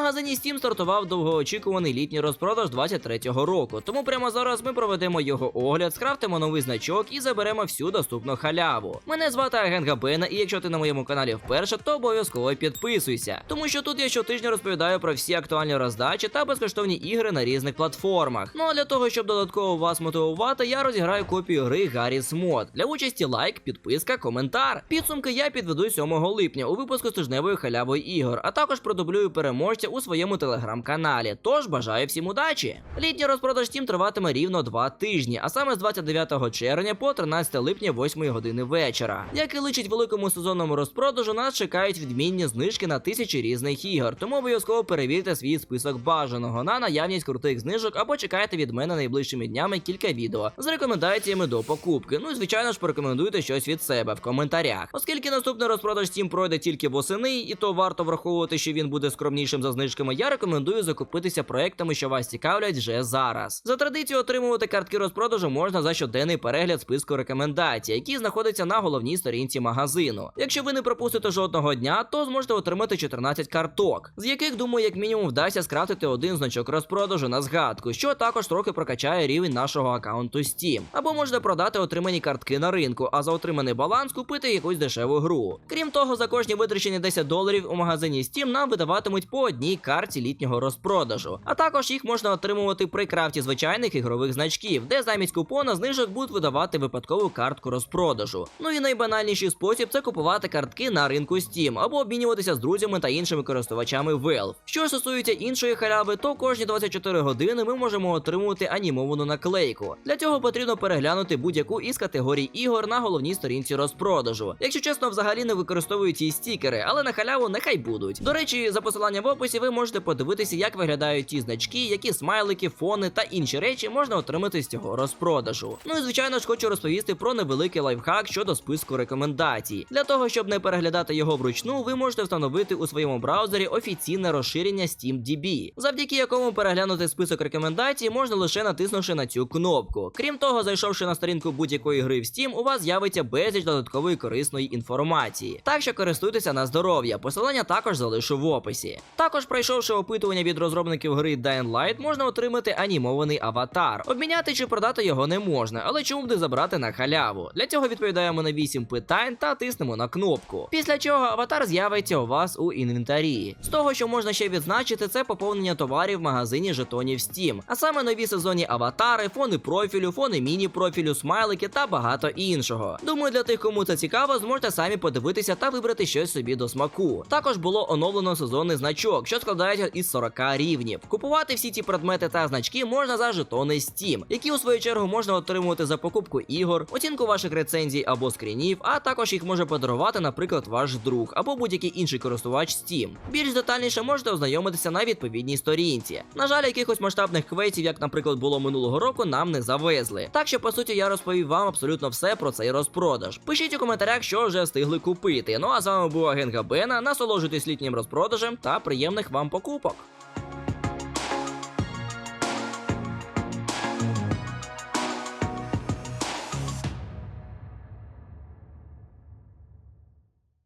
магазині Steam стартував довгоочікуваний літній розпродаж 23-го року. Тому прямо зараз ми проведемо його огляд, скрафтимо новий значок і заберемо всю доступну халяву. Мене звати Агент Габена, і якщо ти на моєму каналі вперше, то обов'язково підписуйся. Тому що тут я щотижня розповідаю про всі актуальні роздачі та безкоштовні ігри на різних платформах. Ну а для того, щоб додатково вас мотивувати, я розіграю копію гри Гарріс Мод. Для участі лайк, підписка, коментар. Підсумки я підведу 7 липня у випуску з тижневої халявої ігор, а також продублюю переможця у своєму телеграм-каналі. Тож бажаю всім удачі! Літній розпродаж Steam триватиме рівно 2 тижні, а саме з 29 червня по 13 липня 8 години вечора. Як і личить великому сезонному розпродажу, нас чекають відмінні знижки на тисячі різних ігор, тому обов'язково перевірте свій список бажаного на наявність крутих знижок або чекайте від мене найближчими днями кілька відео з рекомендаціями до покупки. Ну і звичайно ж порекомендуйте щось від себе в коментарях. Оскільки наступний розпродаж Steam пройде тільки восени, і то варто враховувати, що він буде скромнішим за знижками. Я рекомендую закупитися проектами, що вас цікавлять вже зараз. За традицією отримувати картки розпродажу можна за щоденний перегляд списку рекомендацій, які знаходяться на головній сторінці магазину. Якщо ви не пропустите жодного дня, то зможете отримати 14 карток, з яких думаю, як мінімум вдасться скрафтити один значок розпродажу на згадку, що також трохи прокачає рівень нашого аккаунту Steam. Або можете продати отримані картки на ринку, а за отриманий баланс купити якусь дешеву гру. Крім того, за кожні витрачені 10 доларів у магазині Steam нам видаватимуть по одній карті літнього розпродажу. А також їх можна отримувати при крафті звичайних ігрових значків, де замість купона знижок будуть видавати випадкову картку розпродажу. Ну і найбанальніший спосіб це купувати картки на ринку Steam або обмінюватися з друзями та іншими користувачами Valve. Що стосується іншої халяви, то кожні 24 години ми можемо отримувати анімовану наклейку. Для цього потрібно переглянути будь-яку із категорій ігор на головній сторінці розпродажу. Якщо чесно, взагалі не використовую ці стікери, але на халяву нехай будуть. До речі, за посиланням в описі ви можете подивитися, як виглядають ті значки, які смайлики, фони та інші речі можна отримати з цього розпродажу. Ну і звичайно ж хочу розповісти про невеликий лайфхак щодо списку рекомендацій. Для того, щоб не переглядати його вручну, ви можете встановити у своєму браузері офіційне розширення SteamDB, завдяки якому переглянути список рекомендацій можна лише натиснувши на цю кнопку. Крім того, зайшовши на сторінку будь-якої гри в Steam, у вас з'явиться безліч додаткової корисної інформації. Так що користуйтеся на здоров'я. Посилання також залишу в описі. Також, пройшовши опитування від розробників гри Dying Light, можна отримати анімований аватар. Обміняти чи продати його не можна, але чому б не забрати на халяву? Для цього відповідаємо на 8 питань та тиснемо на кнопку. Після чого аватар з'явиться у вас у інвентарі. З того, що можна ще відзначити, це поповнення товарів в магазині жетонів Steam, а саме нові сезонні аватари, фони профілю, фони міні-профілю, смайлики та багато іншого. Думаю, для тих, кому це цікаво, зможете самі подивитися та вибрати щось собі до смаку. Також було оновлено сезонний значок, що складається із 40 рівнів. Купувати всі ці предмети та значки можна за жетони Steam, які у свою чергу можна отримувати за покупку ігор, оцінку ваших рецензій або скрінів, а також їх може подарувати, наприклад, ваш друг або будь-який інший користувач Steam. Більш детальніше можете ознайомитися на відповідній сторінці. На жаль, якихось масштабних квейтів, як, наприклад, було минулого року, нам не завезли. Так що, по суті, я розповів вам абсолютно все про цей розпродаж. Пишіть у коментарях, що вже встигли купити. Ну а з вами був агент Габена. Насолоджуйтесь літнім розпродажем та приємних вам покупок.